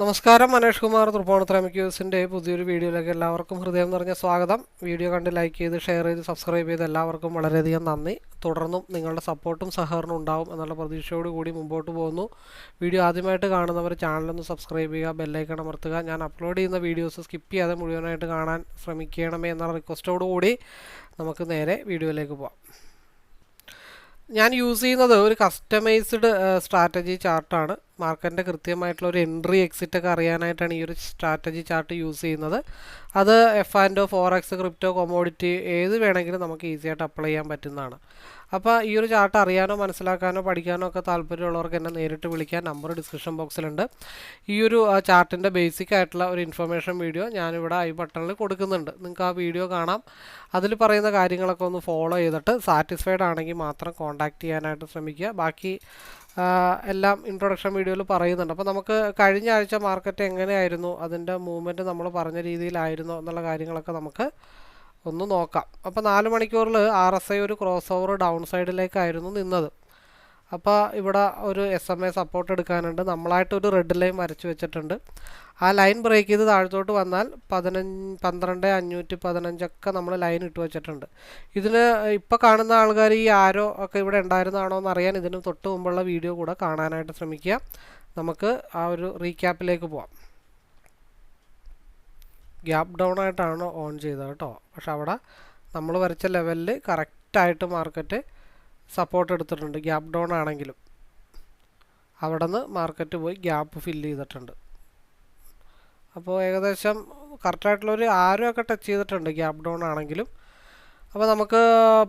നമസ്കാരം മനേഷ് കുമാർ തൃപ്പൂണിത്തുറ ക്യൂസിന്റെ പുതിയൊരു വീഡിയോയിലേക്ക് എല്ലാവർക്കും ഹൃദയം നിറഞ്ഞ സ്വാഗതം. വീഡിയോ കണ്ട് ലൈക്ക് ചെയ്ത് ഷെയർ ചെയ്ത് സബ്സ്ക്രൈബ് ചെയ്ത് എല്ലാവർക്കും വളരെയധികം നന്ദി. തുടർന്നും നിങ്ങളുടെ സപ്പോർട്ടും സഹകരണവും ഉണ്ടാവും എന്നുള്ള പ്രതീക്ഷയോട് കൂടി മുമ്പോട്ട് പോകുന്നു. വീഡിയോ ആദ്യമായിട്ട് കാണുന്നവർ ചാനലൊന്ന് സബ്സ്ക്രൈബ് ചെയ്യുക ബെല്ലൈക്കൺ അമർത്തുക. ഞാൻ അപ്ലോഡ് ചെയ്യുന്ന വീഡിയോസ് സ്കിപ്പ് ചെയ്യാതെ മുഴുവനായിട്ട് കാണാൻ ശ്രമിക്കണമേ എന്നുള്ള റിക്വസ്റ്റോട് കൂടി നമുക്ക് നേരെ വീഡിയോയിലേക്ക് പോകാം ഞാൻ യൂസ് ചെയ്യുന്നത് ഒരു കസ്റ്റമൈസ്ഡ് സ്ട്രാറ്റജി ചാർട്ടാണ് മാർക്കറ്റിന്റെ കൃത്യമായിട്ടുള്ള ഒരു എൻട്രി എക്സിറ്റ് ഒക്കെ അറിയാനായിട്ടാണ് ഈ ഒരു സ്ട്രാറ്റജി ചാർട്ട് യൂസ് ചെയ്യുന്നത്. അത് F and forex crypto commodity ഏത് വേണമെങ്കിലും നമുക്ക് ഈസി ആയിട്ട് അപ്ലൈ ചെയ്യാൻ പറ്റുന്നതാണ്. അപ്പോൾ ഈ ഒരു ചാർട്ട് അറിയാനോ മനസ്സിലാക്കാനോ പഠിക്കാനോ ഒക്കെ താല്പര്യമുള്ളവർക്ക് എന്നെ നേരിട്ട് വിളിക്കാൻ നമ്പർ ഡിസ്ക്രിപ്ഷൻ ബോക്സിലുണ്ട് ഈ ഒരു ചാർട്ടിന്റെ ബേസിക് ആയിട്ടുള്ള ഒരു ഇൻഫർമേഷൻ വീഡിയോ ഞാനിവിടെ ഐ ബട്ടണിൽ കൊടുക്കുന്നുണ്ട്. നിങ്ങൾക്ക് ആ വീഡിയോ കാണാം. അതിൽ പറയുന്ന കാര്യങ്ങളൊക്കെ ഒന്ന് ഫോളോ ചെയ്തിട്ട് സാറ്റിസ്ഫൈഡ് ആണെങ്കിൽ മാത്രം കോൺടാക്റ്റ് ചെയ്യാനായിട്ട് ശ്രമിക്കുക. ബാക്കി എല്ലാം ഇൻട്രൊഡക്ഷൻ വീഡിയോയിൽ പറയുന്നുണ്ട്. അപ്പോൾ നമുക്ക് കഴിഞ്ഞ ആഴ്ച മാർക്കറ്റ് എങ്ങനെയായിരുന്നു? അതിന്റെ മൂവ്മെന്റ് നമ്മൾ പറഞ്ഞ രീതിയിലായിരുന്നോ? എന്നുള്ള കാര്യങ്ങളൊക്കെ നമുക്ക് ഒന്ന് നോക്കാം. അപ്പോൾ നാല് മണിക്കൂറിൽ ആർ എസ് ഐ ഒരു ക്രോസ് ഓവർ ഡൗൺ സൈഡിലേക്കായിരുന്നു നിന്നത്. അപ്പോൾ ഇവിടെ ഒരു എസ് എം എ സപ്പോർട്ട് എടുക്കാനുണ്ട്. നമ്മളായിട്ടൊരു റെഡ് ലൈൻ വരച്ച് വെച്ചിട്ടുണ്ട്. ആ ലൈൻ ബ്രേക്ക് ചെയ്ത് താഴത്തോട്ട് വന്നാൽ പതിനഞ്ച് പന്ത്രണ്ട് അഞ്ഞൂറ്റി പതിനഞ്ചൊക്കെ നമ്മൾ ലൈൻ ഇട്ട് വെച്ചിട്ടുണ്ട്. ഇതിന് ഇപ്പോൾ കാണുന്ന ആൾക്കാർ ഈ ആരോ ഒക്കെ ഇവിടെ ഉണ്ടായിരുന്നതാണോ എന്ന് അറിയാൻ ഇതിന് തൊട്ട് മുമ്പുള്ള വീഡിയോ കൂടെ കാണാനായിട്ട് ശ്രമിക്കുക. നമുക്ക് ആ ഒരു റീക്യാപ്പിലേക്ക് പോവാം. ഗ്യാപ്പ് ഡൗൺ ആയിട്ടാണ് ഓൺ ചെയ്തത് കേട്ടോ. പക്ഷെ അവിടെ നമ്മൾ വരച്ച ലെവലിൽ കറക്റ്റായിട്ട് മാർക്കറ്റ് സപ്പോർട്ട് എടുത്തിട്ടുണ്ട്. ഗ്യാപ്പ് ഡൗൺ ആണെങ്കിലും. അവിടെ നിന്ന് മാർക്കറ്റ് പോയി ഗ്യാപ്പ് ഫില്ല് ചെയ്തിട്ടുണ്ട്. അപ്പോൾ ഏകദേശം കറക്റ്റായിട്ടുള്ളൊരു ആരോ ഒക്കെ ടച്ച് ചെയ്തിട്ടുണ്ട് ഗ്യാപ്പ് ഡൗൺ ആണെങ്കിലും. അപ്പോൾ നമുക്ക്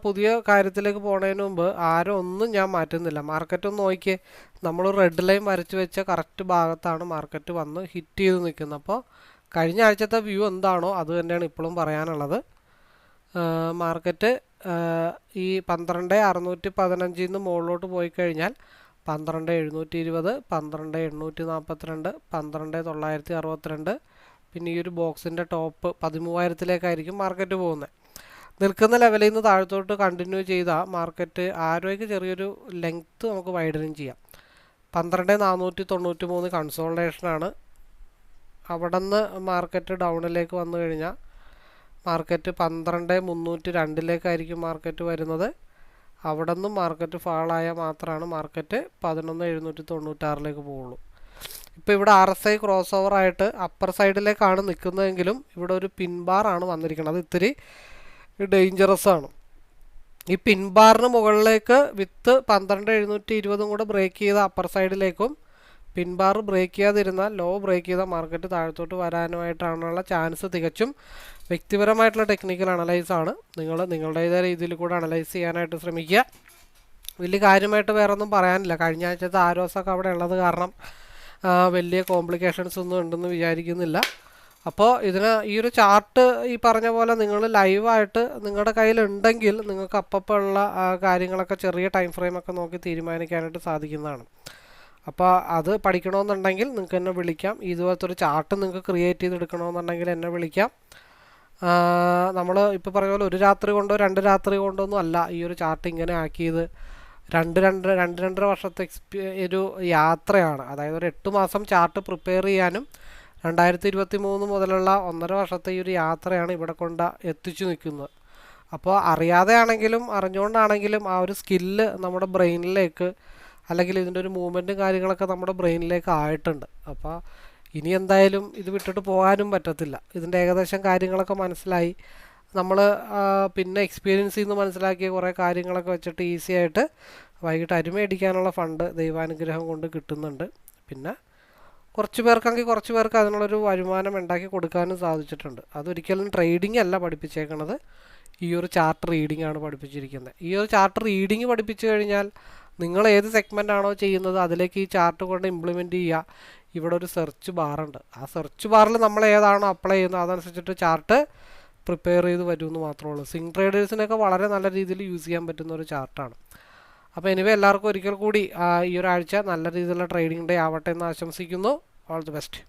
പുതിയ കാര്യത്തിലേക്ക് പോകുന്നതിന് മുമ്പ് ആരോ ഒന്നും ഞാൻ മാറ്റുന്നില്ല. മാർക്കറ്റ് ഒന്ന് നോക്കിയേ. നമ്മൾ റെഡ് ലൈൻ വരച്ച് വെച്ച കറക്റ്റ് ഭാഗത്താണ് മാർക്കറ്റ് വന്ന് ഹിറ്റ് ചെയ്ത് നിൽക്കുന്നത്. അപ്പോൾ കഴിഞ്ഞ ആഴ്ചത്തെ വ്യൂ എന്താണോ അത് തന്നെയാണ് ഇപ്പോഴും പറയാനുള്ളത്. മാർക്കറ്റ് ഈ പന്ത്രണ്ട് അറുന്നൂറ്റി പതിനഞ്ചിൽ നിന്ന് മുകളിലോട്ട് പോയി കഴിഞ്ഞാൽ പന്ത്രണ്ട് എഴുന്നൂറ്റി ഇരുപത് പന്ത്രണ്ട് എണ്ണൂറ്റി നാൽപ്പത്തിരണ്ട് പന്ത്രണ്ട് തൊള്ളായിരത്തി അറുപത്തിരണ്ട് പിന്നെ ഈ ഒരു ബോക്സിന്റെ ടോപ്പ് പതിമൂവായിരത്തിലേക്കായിരിക്കും മാർക്കറ്റ് പോകുന്നത്. നിൽക്കുന്ന ലെവലിൽ നിന്ന് താഴത്തോട്ട് കണ്ടിന്യൂ ചെയ്താൽ മാർക്കറ്റ് ആരോയ്ക്ക് ചെറിയൊരു ലെങ്ത്ത് നമുക്ക് വൈഡനിങ് ചെയ്യാം. പന്ത്രണ്ട് നാനൂറ്റി തൊണ്ണൂറ്റി മൂന്ന് കൺസോൾട്ടേഷനാണ്. അവിടെ നിന്ന് മാർക്കറ്റ് ഡൗണിലേക്ക് വന്നു കഴിഞ്ഞാൽ മാർക്കറ്റ് പന്ത്രണ്ട് മുന്നൂറ്റി രണ്ടിലേക്കായിരിക്കും മാർക്കറ്റ് വരുന്നത്. അവിടെ നിന്നും മാർക്കറ്റ് ഫാളായ മാത്രമാണ് മാർക്കറ്റ് പതിനൊന്ന് എഴുന്നൂറ്റി തൊണ്ണൂറ്റാറിലേക്ക് പോവുള്ളൂ. ഇപ്പോൾ ഇവിടെ R S I cross over ആയിട്ട് അപ്പർ സൈഡിലേക്കാണ് നിൽക്കുന്നതെങ്കിലും ഇവിടെ ഒരു പിൻബാറാണ് വന്നിരിക്കുന്നത്. അത് ഇത്തിരി ഡേഞ്ചറസ് ആണ്. ഈ പിൻബാറിന് മുകളിലേക്ക് വിത്ത് പന്ത്രണ്ട് എഴുന്നൂറ്റി ഇരുപതും കൂടെ ബ്രേക്ക് ചെയ്ത അപ്പർ സൈഡിലേക്കും പിൻബാർ ബ്രേക്ക് ചെയ്യാതിരുന്നാൽ ലോ ബ്രേക്ക് ചെയ്ത മാർക്കറ്റ് താഴത്തോട്ട് വരാനുമായിട്ടാണുള്ള ചാൻസ് തികച്ചും വ്യക്തിപരമായിട്ടുള്ള ടെക്നിക്കൽ അനലൈസ് ആണ്. നിങ്ങൾ നിങ്ങളുടേതായ രീതിയിൽ കൂടെ അനലൈസ് ചെയ്യാനായിട്ട് ശ്രമിക്കുക. വലിയ കാര്യമായിട്ട് വേറെ ഒന്നും പറയാനില്ല. കഴിഞ്ഞ ആഴ്ചത്തെ ആരോസൊക്കെ അവിടെ ഉള്ളത് കാരണം വലിയ കോംപ്ലിക്കേഷൻസ് ഒന്നും ഉണ്ടെന്ന് വിചാരിക്കുന്നില്ല. അപ്പോൾ ഇതിന് ഈ ഒരു ചാർട്ട് ഈ പറഞ്ഞ പോലെ നിങ്ങൾ ലൈവായിട്ട് നിങ്ങളുടെ കയ്യിലുണ്ടെങ്കിൽ നിങ്ങൾക്ക് അപ്പപ്പോൾ ഉള്ള കാര്യങ്ങളൊക്കെ ചെറിയ ടൈം ഫ്രെയിമൊക്കെ നോക്കി തീരുമാനിക്കാനായിട്ട് സാധിക്കുന്നതാണ്. അപ്പോൾ അത് പഠിക്കണമെന്നുണ്ടെങ്കിൽ നിങ്ങൾക്ക് എന്നെ വിളിക്കാം. ഇതുപോലത്തെ ഒരു ചാർട്ട് നിങ്ങൾക്ക് ക്രിയേറ്റ് ചെയ്തെടുക്കണമെന്നുണ്ടെങ്കിൽ എന്നെ വിളിക്കാം. നമ്മൾ ഇപ്പോൾ പറഞ്ഞ പോലെ ഒരു രാത്രി കൊണ്ടോ രണ്ട് രാത്രി കൊണ്ടോ ഒന്നും അല്ല. ഈ ഒരു ചാർട്ട് ഇങ്ങനെ ആക്കിയത് രണ്ട് രണ്ട് രണ്ട് രണ്ടര വർഷത്തെ എക്സ്പീ ഒരു യാത്രയാണ്. അതായത് ഒരു എട്ട് മാസം ചാർട്ട് പ്രിപ്പയർ ചെയ്യാനും രണ്ടായിരത്തി ഇരുപത്തി മൂന്ന് മുതലുള്ള ഒന്നര വർഷത്തെ ഈ ഒരു യാത്രയാണ് ഇവിടെ കൊണ്ട് എത്തിച്ചു നിൽക്കുന്നത്. അപ്പോൾ അറിയാതെ ആണെങ്കിലും അറിഞ്ഞുകൊണ്ടാണെങ്കിലും ആ ഒരു സ്കില്ല് നമ്മുടെ ബ്രെയിനിലേക്ക് അല്ലെങ്കിൽ ഇതിന്റെ ഒരു മൂവ്മെന്റും കാര്യങ്ങളൊക്കെ നമ്മുടെ ബ്രെയിനിലേക്ക് ആയിട്ടുണ്ട്. അപ്പോൾ ഇനി എന്തായാലും ഇത് വിട്ടിട്ട് പോകാനും പറ്റത്തില്ല. ഇതിന്റെ ഏകദേശം കാര്യങ്ങളൊക്കെ മനസ്സിലായി. നമ്മൾ പിന്നെ എക്സ്പീരിയൻസ് നിന്ന് മനസ്സിലാക്കിയ കുറേ കാര്യങ്ങളൊക്കെ വെച്ചിട്ട് ഈസി ആയിട്ട് വൈകിട്ട് അരുമയടിക്കാനുള്ള ഫണ്ട് ദൈവാനുഗ്രഹം കൊണ്ട് കിട്ടുന്നുണ്ട്. പിന്നെ കുറച്ച് പേർക്കെങ്കിൽ കുറച്ച് പേർക്ക് അതിനുള്ളൊരു വരുമാനം ഉണ്ടാക്കി കൊടുക്കാനും സാധിച്ചിട്ടുണ്ട്. അതൊരിക്കലും ട്രേഡിംഗ് അല്ല പഠിപ്പിച്ചേക്കണത്. ഈ ഒരു ചാർട്ട് റീഡിംഗ് ആണ് പഠിപ്പിച്ചിരിക്കുന്നത്. ഈ ഒരു ചാർട്ട് റീഡിംഗ് പഠിപ്പിച്ചു കഴിഞ്ഞാൽ നിങ്ങൾ ഏത് സെഗ്മെന്റ് ആണോ ചെയ്യുന്നത് അതിലേക്ക് ഈ ചാർട്ട് കൊണ്ട് ഇംപ്ലിമെന്റ് ചെയ്യുക. ഇവിടെ ഒരു സെർച്ച് ബാറുണ്ട് ആ സെർച്ച് ബാറിൽ നമ്മൾ ഏതാണോ അപ്ലൈ ചെയ്യുന്നത് അതനുസരിച്ചിട്ട് ചാർട്ട് പ്രിപ്പയർ ചെയ്ത് വരുമെന്ന് മാത്രമേ ഉള്ളൂ. സിങ് ട്രേഡേഴ്സിനൊക്കെ വളരെ നല്ല രീതിയിൽ യൂസ് ചെയ്യാൻ പറ്റുന്ന ഒരു ചാർട്ടാണ് അപ്പോൾ എനിവേ എല്ലാവർക്കും ഒരിക്കൽ കൂടി ഈ ഒരാഴ്ച നല്ല രീതിയിലുള്ള ട്രേഡിംഗ് ഡേ ആവട്ടെ എന്ന് ആശംസിക്കുന്നു. All the best